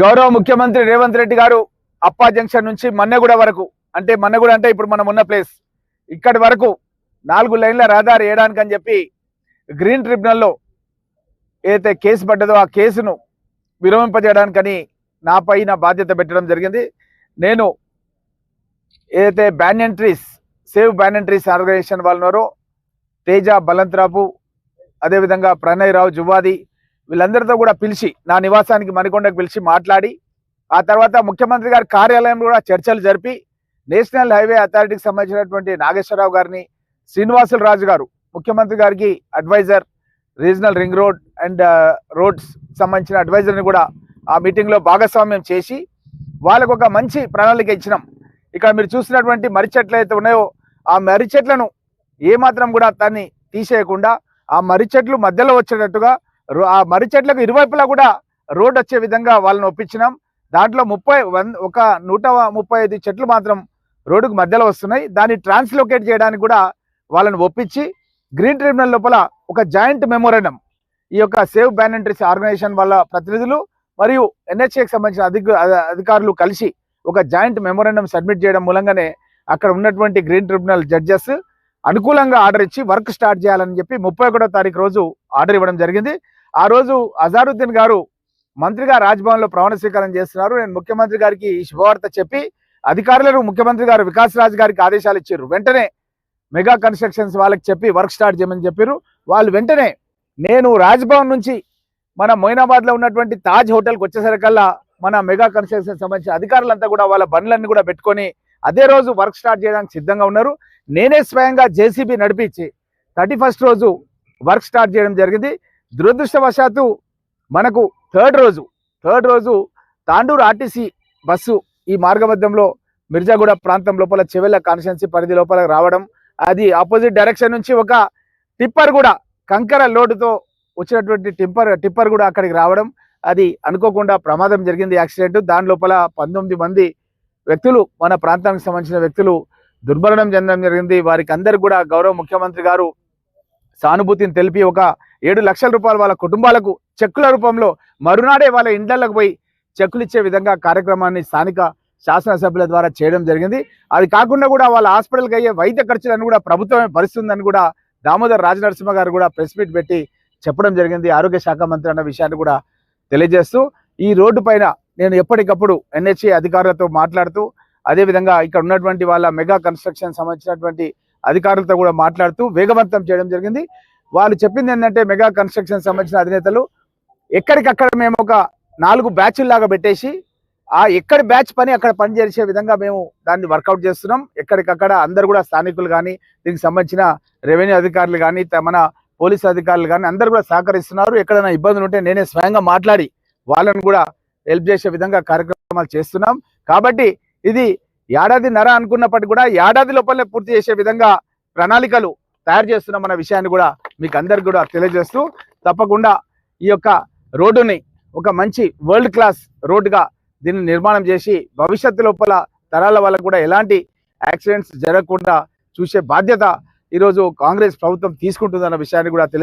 గౌరవ ముఖ్యమంత్రి రేవంత్ రెడ్డి గారు అప్పా జంక్షన్ నుంచి మన్నెగూడ వరకు అంటే మన్నెగూడ అంటే ఇప్పుడు మనం ఉన్న ప్లేస్. ఇక్కడి వరకు నాలుగు లైన్ల రహదారి వేయడానికి అని చెప్పి గ్రీన్ ట్రిబ్యునల్లో ఏదైతే కేసు పడ్డదో ఆ కేసును విరమింపజేయడానికని నాపై నా బాధ్యత పెట్టడం జరిగింది. నేను ఏదైతే ban entries save ban entries organisation వాళ్ళు ఉన్నారో తేజ బలంతరాపు అదేవిధంగా ప్రణయ్ రావు జువాది వీళ్ళందరితో కూడా పిలిచి నా నివాసానికి మణికొండకు పిలిచి మాట్లాడి ఆ తర్వాత ముఖ్యమంత్రి గారి కార్యాలయం కూడా చర్చలు జరిపి నేషనల్ హైవే అథారిటీకి సంబంధించినటువంటి నాగేశ్వరరావు గారిని శ్రీనివాసుల రాజు గారు ముఖ్యమంత్రి గారికి adviser regional ring road and roads సంబంధించిన అడ్వైజర్ని కూడా ఆ మీటింగ్లో భాగస్వామ్యం చేసి వాళ్ళకు ఒక మంచి ప్రణాళిక ఇచ్చినాం. ఇక్కడ మీరు చూసినటువంటి మర్రి చెట్లు అయితే ఉన్నాయో ఆ మర్రి చెట్లను ఏమాత్రం కూడా దాన్ని తీసేయకుండా ఆ మర్రి చెట్లు మధ్యలో వచ్చేటట్టుగా ఆ మర్రి చెట్లకు ఇరువైపులా కూడా రోడ్ వచ్చే విధంగా వాళ్ళని ఒప్పించినాం. దాంట్లో ముప్పై వన్ ఒక నూట ముప్పై ఐదు చెట్లు మాత్రం రోడ్డుకు మధ్యలో వస్తున్నాయి. దాన్ని ట్రాన్స్లోకేట్ చేయడానికి కూడా వాళ్ళని ఒప్పించి గ్రీన్ ట్రిబ్యునల్ లోపల ఒక జాయింట్ మెమోరండం. ఈ యొక్క సేవ్ బ్యానంట్రీస్ ఆర్గనైజేషన్ వాళ్ళ ప్రతినిధులు మరియు ఎన్హెచ్ఏకి సంబంధించిన అధిక అధికారులు కలిసి ఒక జాయింట్ మెమోరండం సబ్మిట్ చేయడం మూలంగానే అక్కడ ఉన్నటువంటి గ్రీన్ ట్రిబ్యునల్ జడ్జెస్ అనుకూలంగా ఆర్డర్ ఇచ్చి వర్క్ స్టార్ట్ చేయాలని చెప్పి ముప్పై ఒకటో తారీఖు రోజు ఆర్డర్ ఇవ్వడం జరిగింది. ఆ రోజు అజారుద్దీన్ గారు మంత్రిగా రాజ్భవన్లో ప్రమాణ స్వీకారం చేస్తున్నారు. నేను ముఖ్యమంత్రి గారికి ఈ శుభవార్త చెప్పి అధికారులకు ముఖ్యమంత్రి గారు వికాస్ రాజ్ గారికి ఆదేశాలు ఇచ్చారు. వెంటనే మెగా కన్స్ట్రక్షన్స్ వాళ్ళకి చెప్పి వర్క్ స్టార్ట్ చేయమని చెప్పారు. వాళ్ళు వెంటనే నేను రాజ్భవన్ నుంచి మన మొయినాబాద్లో ఉన్నటువంటి తాజ్ హోటల్కి వచ్చేసరికల్లా మన మెగా కన్స్ట్రక్షన్ సంబంధించిన అధికారులంతా కూడా వాళ్ళ బండ్లన్నీ కూడా పెట్టుకొని అదే రోజు వర్క్ స్టార్ట్ చేయడానికి సిద్ధంగా ఉన్నారు. నేనే స్వయంగా జేసీబీ నడిపించి థర్టీ ఫస్ట్ రోజు వర్క్ స్టార్ట్ చేయడం జరిగింది. దురదృష్టవశాత్తు మనకు థర్డ్ రోజు థర్డ్ రోజు తాండూరు ఆర్టీసీ బస్సు ఈ మార్గమధ్యంలో మిర్జాగూడ ప్రాంతం లోపల చెవెళ్ళ కాన్స్టిట్యున్సీ పరిధి లోపల రావడం అది ఆపోజిట్ డైరెక్షన్ నుంచి ఒక టిప్పర్ కూడా కంకర లోడుతో వచ్చినటువంటి టిప్పర్ టిప్పర్ కూడా అక్కడికి రావడం అది అనుకోకుండా ప్రమాదం జరిగింది యాక్సిడెంట్. దాని లోపల పంతొమ్మిది మంది వ్యక్తులు మన ప్రాంతానికి సంబంధించిన వ్యక్తులు దుర్మరణం చెందడం జరిగింది. వారికి అందరు కూడా గౌరవ ముఖ్యమంత్రి గారు సానుభూతిని తెలిపి ఒక ఏడు లక్షల రూపాయలు వాళ్ళ కుటుంబాలకు చెక్కుల రూపంలో మరునాడే వాళ్ళ ఇండ్లకు పోయి చెక్కులు ఇచ్చే విధంగా కార్యక్రమాన్ని స్థానిక శాసనసభ్యుల ద్వారా చేయడం జరిగింది. అది కాకుండా కూడా వాళ్ళ హాస్పిటల్కి అయ్యే వైద్య ఖర్చులను కూడా ప్రభుత్వమే భరిస్తుందని కూడా దామోదర్ రాజనరసింహ గారు కూడా ప్రెస్ మీట్ పెట్టి చెప్పడం జరిగింది. ఆరోగ్య శాఖ మంత్రి అన్న విషయాన్ని కూడా తెలియజేస్తూ ఈ రోడ్డు పైన నేను ఎప్పటికప్పుడు ఎన్హెచ్ఏ అధికారులతో మాట్లాడుతూ అదేవిధంగా ఇక్కడ ఉన్నటువంటి వాళ్ళ మెగా కన్స్ట్రక్షన్ సంబంధించినటువంటి అధికారులతో కూడా మాట్లాడుతూ వేగవంతం చేయడం జరిగింది. వాళ్ళు చెప్పింది ఏంటంటే మెగా కన్స్ట్రక్షన్ సంబంధించిన అధినేతలు ఎక్కడికక్కడ మేము ఒక నాలుగు బ్యాచ్లు లాగా పెట్టేసి ఆ ఎక్కడి బ్యాచ్ పని అక్కడ పని చేసే విధంగా మేము దాన్ని వర్కౌట్ చేస్తున్నాం. ఎక్కడికక్కడ అందరు కూడా స్థానికులు కానీ దీనికి సంబంధించిన రెవెన్యూ అధికారులు కానీ మన పోలీస్ అధికారులు కానీ అందరు కూడా సహకరిస్తున్నారు. ఎక్కడైనా ఇబ్బందులు ఉంటే నేనే స్వయంగా మాట్లాడి వాళ్ళను కూడా హెల్ప్ చేసే విధంగా కార్యక్రమాలు చేస్తున్నాం. కాబట్టి ఇది ఏడాది నర అనుకున్నప్పటికీ కూడా ఏడాది లోపలే పూర్తి చేసే విధంగా ప్రణాళికలు తయారు చేస్తున్నాం అన్న విషయాన్ని కూడా మీకు అందరికి కూడా తెలియజేస్తూ తప్పకుండా ఈ యొక్క రోడ్డుని ఒక మంచి వరల్డ్ క్లాస్ రోడ్డుగా దీన్ని నిర్మాణం చేసి భవిష్యత్తు లోపల తరాల వాళ్ళకు కూడా ఎలాంటి యాక్సిడెంట్స్ జరగకుండా చూసే బాధ్యత ఈరోజు కాంగ్రెస్ ప్రభుత్వం తీసుకుంటుందన్న విషయాన్ని కూడా తెలియ